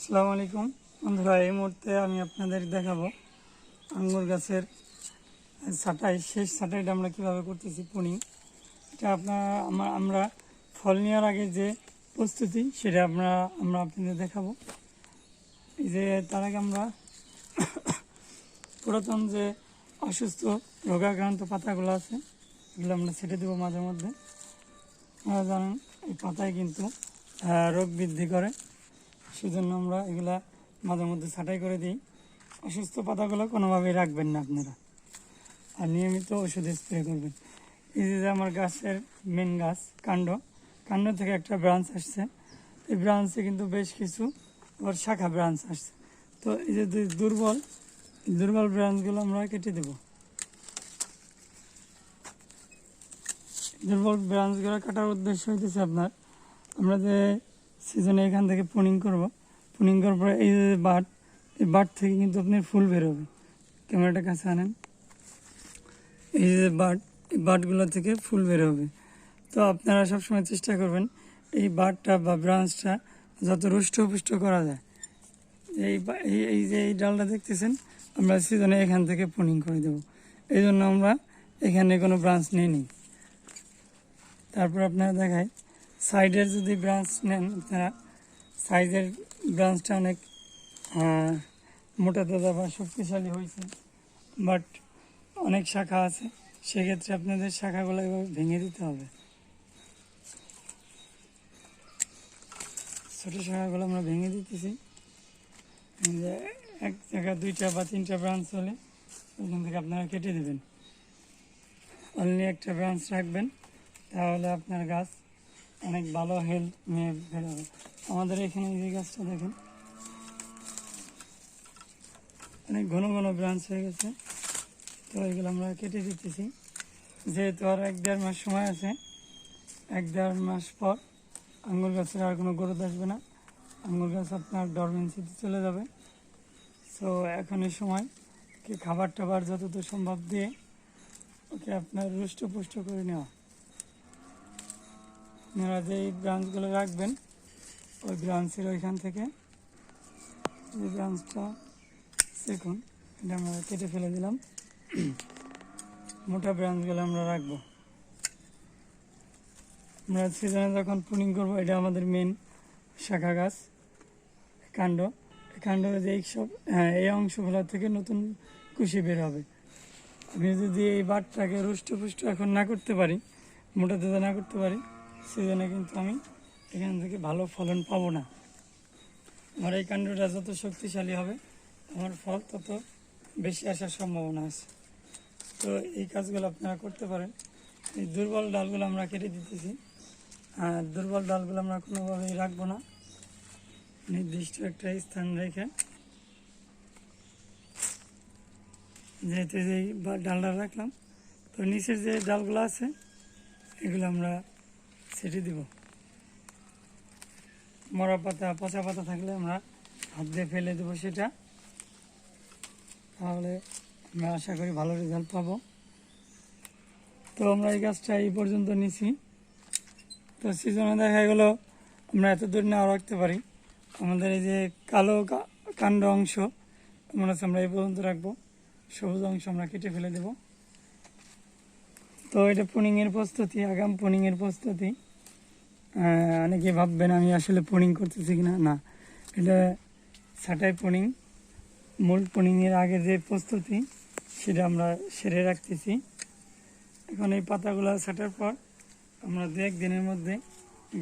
আসসালামু আলাইকুম। বন্ধুরা, এই মুহূর্তে আমি আপনাদের দেখাবো আঙ্গুর গাছের ছাটাই, শেষ ছাটাইটা আমরা কীভাবে করতেছি পুনি। এটা আপনার, আমা- আমরা ফল নেওয়ার আগে যে প্রস্তুতি, সেটা আমরা আমরা আপনাদের দেখাবো। এই যে, তার আগে আমরা পুরাতন যে অসুস্থ রোগাক্রান্ত পাতাগুলো আছে, এগুলো আমরা ছেটে দেবো মাঝে মধ্যে। জানেন, এই পাতায় কিন্তু রোগ বৃদ্ধি করে। সেজন্য আমরা এগুলা মাঝে মধ্যে ছাঁটাই করে দিই। অসুস্থ পাতাগুলো কোনোভাবেই রাখবেন না আপনারা। আর নিয়মিত ওষুধ স্প্রে করবেন। এই যে আমার গাছের মেন গাছ, কাণ্ড কাণ্ড থেকে একটা ব্রাঞ্চ আসছে। এই ব্রাঞ্চে কিন্তু বেশ কিছু আবার শাখা ব্রাঞ্চ আসছে। তো এই যে দুর্বল দুর্বল ব্রাঞ্চগুলো আমরা কেটে দেব। দুর্বল ব্রাঞ্চগুলো কাটার উদ্দেশ্য হইতেছে আপনার, আমরা যে সিজনে এখান থেকে পুনিং করব। পুনিং করার পরে এই যে বাট, এই বাট থেকে কিন্তু আপনার ফুল বেরোবে। ক্যামেরাটা কাছে আনেন। এই যে বাট, এই বাটগুলো থেকে ফুল বেরোবে। তো আপনারা সবসময় চেষ্টা করবেন এই বাটটা বা ব্রাঞ্চটা যত রুষ্টপুষ্ট করা যায়। এই এই যে এই ডালটা দেখতেছেন, আমরা সিজনে এখান থেকে পুনিং করে দেব। এই জন্য আমরা এখানে কোনো ব্রাঞ্চ নিই তারপর আপনারা দেখায় সাইডের যদি ব্রাঞ্চ নেন আপনারা সাইজের ব্রাঞ্চটা অনেক মোটা তাজা বা শক্তিশালী হয়েছে। বাট অনেক শাখা আছে, সেক্ষেত্রে আপনাদের শাখাগুলো এভাবে ভেঙে দিতে হবে। ছোট শাখাগুলো আমরা ভেঙে দিতেছি। যে এক জায়গা দুইটা বা তিনটা ব্রাঞ্চ হলে ওখান থেকে আপনারা কেটে দেবেন। অনলি একটা ব্রাঞ্চ রাখবেন, তাহলে আপনার গাছ অনেক ভালো হেলথ নিয়ে বেরোবে আমাদের এখানে এই গাছটা দেখেন। অনেক ঘন ঘন ব্রাঞ্চ হয়ে গেছে। তো এগুলো আমরা কেটে দিতেছি। যেহেতু আর এক দেড় মাস সময় আছে, এক দেড় মাস পর আঙ্গুর গাছের আর কোনো গ্রোথ আসবে না। আঙ্গুর গাছ আপনার ডরমেন্সিতে চলে যাবে। সো এখন এই সময় কি খাবার টাবার যতদূর সম্ভব দিয়ে ওকে আপনার রুষ্ট পুষ্ট করে নেওয়া। আপনারা যেই ব্রাঞ্চগুলো রাখবেন, ওই ব্রাঞ্চের ওইখান থেকে যে ব্রাঞ্চটা দেখুন, এটা আমরা কেটে ফেলে দিলাম। মোটা ব্রাঞ্চগুলো আমরা রাখব। আমরা সিজনে যখন পুনিং করব, এটা আমাদের মেন শাখা গাছ, কাণ্ড। এই কাণ্ডের যে সব হ্যাঁ এই অংশগুলো থেকে নতুন কুশি বের হবে। আমি যদি এই বাটটাকে রুষ্ট পুষ্ট এখন না করতে পারি, মোটা তেজা না করতে পারি সেজন্য কিন্তু আমি এখান থেকে ভালো ফলন পাবো না। আমার এই কাণ্ডটা যত শক্তিশালী হবে, আমার ফল তত বেশি আসার সম্ভাবনা আছে। তো এই কাজগুলো আপনারা করতে পারেন। এই দুর্বল ডালগুলো আমরা কেটে দিতেছি। আর দুর্বল ডালগুলো আমরা কোনোভাবেই রাখব না। নির্দিষ্ট একটা স্থান রেখে। যেহেতু যে এই বা- ডালটা রাখলাম, তো নিচের যে ডালগুলো আছে, এগুলো আমরা ছেটে দিব। মরা পাতা, পচা পাতা থাকলে আমরা হাত দিয়ে ফেলে দেবো সেটা। তাহলে আমরা আশা করি ভালো রেজাল্ট পাবো। তো আমরা এই গাছটা এই পর্যন্ত নিছি তো সিজনে দেখা গেলো, আমরা এত দূর নাও রাখতে পারি। আমাদের এই যে কালো কাণ্ড অংশ, মনে হচ্ছে আমরা এই পর্যন্ত রাখব। সবুজ অংশ আমরা কেটে ফেলে দেব। তো এটা পুনিংয়ের প্রস্তুতি, আগাম পুনিংয়ের প্রস্তুতি। অনেকে ভাববেন আমি আসলে পুনিং করতেছি কিনা। না, এটা ছাটাই পুনিং। মূল পুনিংয়ের আগে যে প্রস্তুতি, সেটা আমরা সেরে রাখতেছি। এখন এই পাতাগুলো ছাটার পর আমরা দু দিনের মধ্যে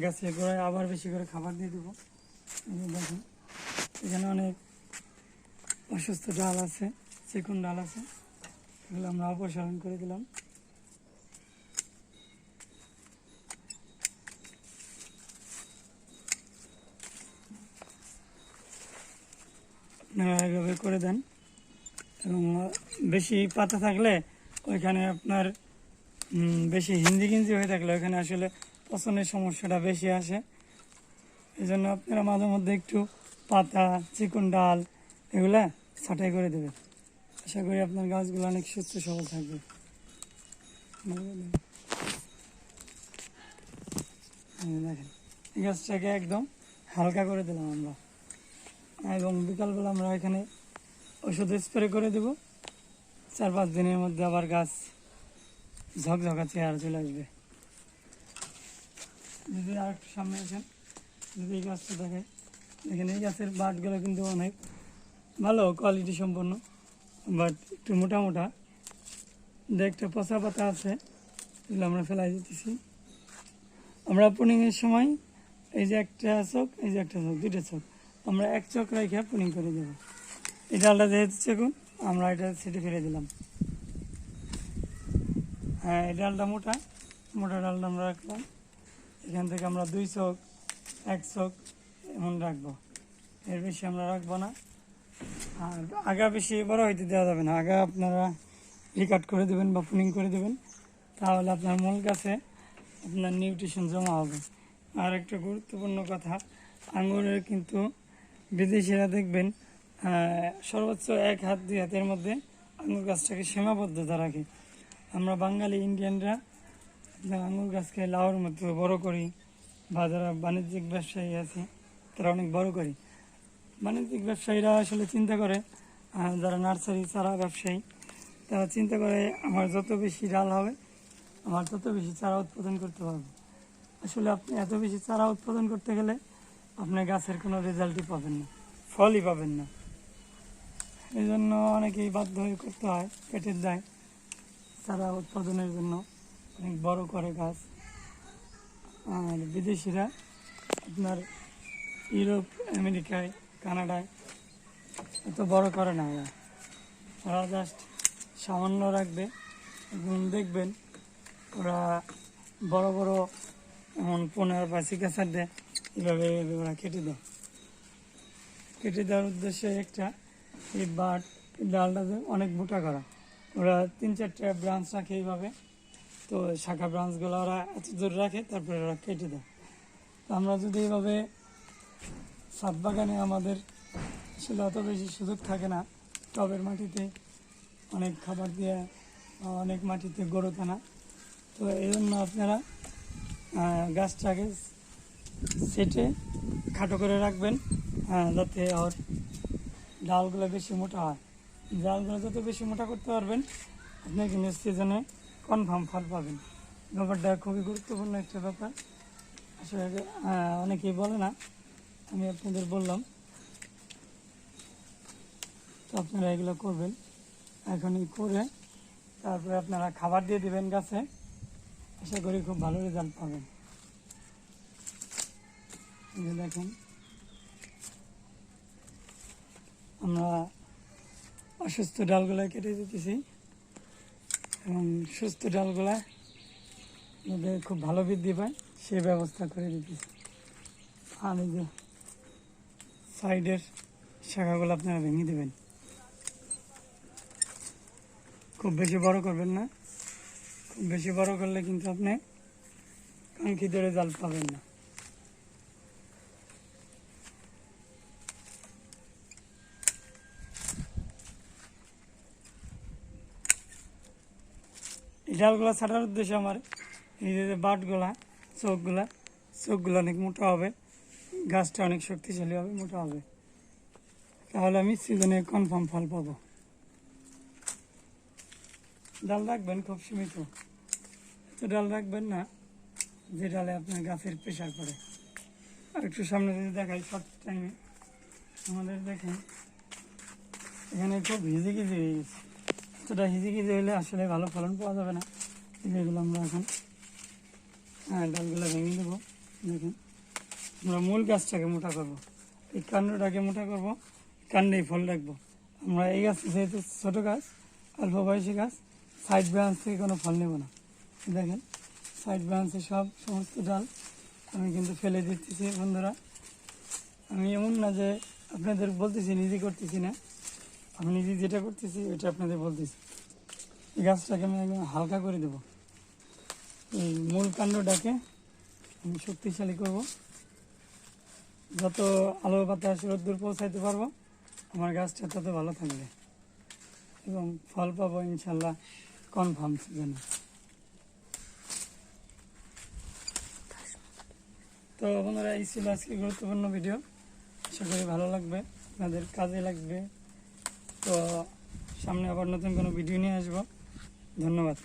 গাছের গোড়ায় আবার বেশি করে খাবার দিয়ে দেবো। দেখুন, এখানে অনেক অসুস্থ ডাল আছে, চিকুন ডাল আছে, এগুলো আমরা অপসারণ করে দিলাম। আপনারা এভাবে করে দেন। এবং বেশি পাতা থাকলে ওইখানে আপনার বেশি হিন্দি কিঞ্জি হয়ে থাকলে ওইখানে আসলে পচনের সমস্যাটা বেশি আসে। এই জন্য আপনারা মাঝে মধ্যে একটু পাতা, চিকন ডাল এগুলা ছাঁটাই করে দেবেন। আশা করি আপনার গাছগুলো অনেক সুস্থ সবল থাকবে। দেখেন, এই গাছটাকে একদম হালকা করে দিলাম আমরা। এবং বিকালবেলা আমরা এখানে ওষুধ স্প্রে করে দেব। চার পাঁচ দিনের মধ্যে আবার গাছ ঝকঝকা চেহারা চলে আসবে। যদি আর একটু সামনে আসেন। যদি এই গাছটা দেখে। দেখেন, এই গাছের বাটগুলো কিন্তু অনেক ভালো কোয়ালিটি সম্পন্ন বাট একটু মোটা মোটা। দেখতে পচা পাতা আছে, এগুলো আমরা ফেলাই দিতেছি। আমরা পুনিংয়ের সময় এই যে একটা চোখ, এই যে একটা চোখ, দুইটা চোখ। আমরা এক চোখ রেখে পুনিং করে দেবো। এই ডালটা যেহেতু চেকুন আমরা এটা সেটে ফেলে দিলাম। হ্যাঁ এই ডালটা মোটা। মোটা ডালটা আমরা রাখলাম। এখান থেকে আমরা দুই চোখ, এক চোখ এমন রাখব। এর বেশি আমরা রাখব না। আর আগা বেশি বড় হইতে দেওয়া যাবে না। আগা আপনারা রিকাট করে দেবেন বা পুনিং করে দেবেন। তাহলে আপনার মূল গাছে আপনার নিউট্রিশন জমা হবে। আর একটা গুরুত্বপূর্ণ কথা, আঙুরের কিন্তু বিদেশিরা দেখবেন সর্বোচ্চ এক হাত, দুই হাতের মধ্যে আঙুর গাছটাকে সীমাবদ্ধতা রাখে। আমরা বাঙালি ইন্ডিয়ানরা আঙুর গাছকে লাউর মতো বড় করি বা যারা বাণিজ্যিক ব্যবসায়ী আছে, তারা অনেক বড় করি। বাণিজ্যিক ব্যবসায়ীরা আসলে চিন্তা করে যারা নার্সারি, চারা ব্যবসায়ী, তারা চিন্তা করে, আমার যত বেশি ডাল হবে, আমার তত বেশি চারা উৎপাদন করতে পারব আসলে আপনি এত বেশি চারা উৎপাদন করতে গেলে আপনার গাছের কোনো রেজাল্টই পাবেন না, ফলই পাবেন না। এই জন্য অনেকেই বাধ্য হয়ে করতে হয়, পেটের দায়। চারা উৎপাদনের জন্য অনেক বড় করে গাছ। আর বিদেশিরা আপনার ইউরোপ, আমেরিকায়, কানাডায় এত বড় করে না ওরা জাস্ট সামান্য রাখবে এবং দেখবেন ওরা বড় বড় এমন পনেরো বা সিকাসার দেয়। এভাবে ওরা কেটে দেয়। কেটে দেওয়ার উদ্দেশ্যে একটা এই বাট, ডালটা অনেক মোটা করা। ওরা তিন চারটা ব্রাঞ্চ রাখে এইভাবে। তো শাখা ব্রাঞ্চগুলো ওরা এত দূর রাখে, তারপরে ওরা কেটে দেয়। তো আমরা যদি এইভাবে সাত বাগানে আমাদের আসলে অত বেশি সুযোগ থাকে না, টবের মাটিতে অনেক খাবার দিয়ে অনেক মাটিতে গড়োতে না। তো এই জন্য আপনারা গাছটাকে সেটে খাটো করে রাখবেন আহ, যাতে ওর ডালগুলো বেশি মোটা হয়। ডালগুলো যত বেশি মোটা করতে পারবেন আপনি কিন্তু সিজনে কনফার্ম ফল পাবেন। ব্যাপারটা খুবই গুরুত্বপূর্ণ একটা ব্যাপার। আসলে আহ, অনেকেই বলে না আমি আপনাদের বললাম। তো আপনারা এগুলো করবেন। এখনই করে তারপরে আপনারা খাবার দিয়ে দিবেন গাছে। আশা করি খুব ভালো রেজাল্ট পাবেন। যে দেখেন। আমরা অসুস্থ ডালগুলো কেটে দিতেছি এবং সুস্থ ডালগুলা খুব ভালো বৃদ্ধি পায়, সে ব্যবস্থা করে দিতেছি। আর এই যে সাইডের শাখাগুলো আপনারা ভেঙে দেবেন। খুব বেশি বড় করবেন না। খুব বেশি বড় করলে কিন্তু আপনি কাঙ্ক্ষিত রেজাল্ট পাবেন না। ডালগুলা ছাটার উদ্দেশ্য আমার এই যে বাটগুলা, চোখগুলা, চোখগুলো অনেক মোটা হবে, গাছটা অনেক শক্তিশালী হবে, মোটা হবে। তাহলে আমি সিজনে কনফার্ম ফল পাবো। ডাল রাখবেন খুব সীমিত। এত ডাল রাখবেন না, যে ডালে আপনার গাছের প্রেশার পড়ে। আর একটু সামনে যদি দেখাই শর্ট টাইমে আমাদের দেখেন, এখানে খুব হিজিগিজি হয়ে গেছে। এতটা হিজিগিজি হলে আসলে ভালো ফলন পাওয়া যাবে না। এগুলো আমরা এখন ডালগুলো ভেঙে দেবো। দেখেন, আমরা মূল গাছটাকে মোটা করব। এই কাণ্ডটাকে মোটা করব, কাণ্ডেই ফল রাখব। আমরা এই গাছ যেহেতু ছোটো গাছ, অল্প বয়সী গাছ সাইড ব্রাঞ্চ থেকে কোনো ফল নেব না। দেখেন সাইড ব্রাঞ্চে সব সমস্ত ডাল আমি কিন্তু ফেলে দিতেছি বন্ধুরা। আমি এমন না যে আপনাদের বলতেছি, নিজে করতেছি না। আমি নিজে যেটা করতেছি, ওইটা আপনাদের বলতেছি। এই গাছটাকে আমি একদম হালকা করে দেব। এই মূল কাণ্ডটাকে আমি শক্তিশালী করব। যত আলো বাতাস, রোদ্দুর পৌঁছাইতে পারব, আমার গাছটা তত ভালো থাকবে। এবং ফল পাবো ইনশাল্লাহ কনফার্ম সিজনে তো বন্ধুরা, এই ছিল আজকে গুরুত্বপূর্ণ ভিডিও। আশা করি ভালো লাগবে, আপনাদের কাজে লাগবে। তো সামনে আবার নতুন কোনো ভিডিও নিয়ে আসব। ধন্যবাদ।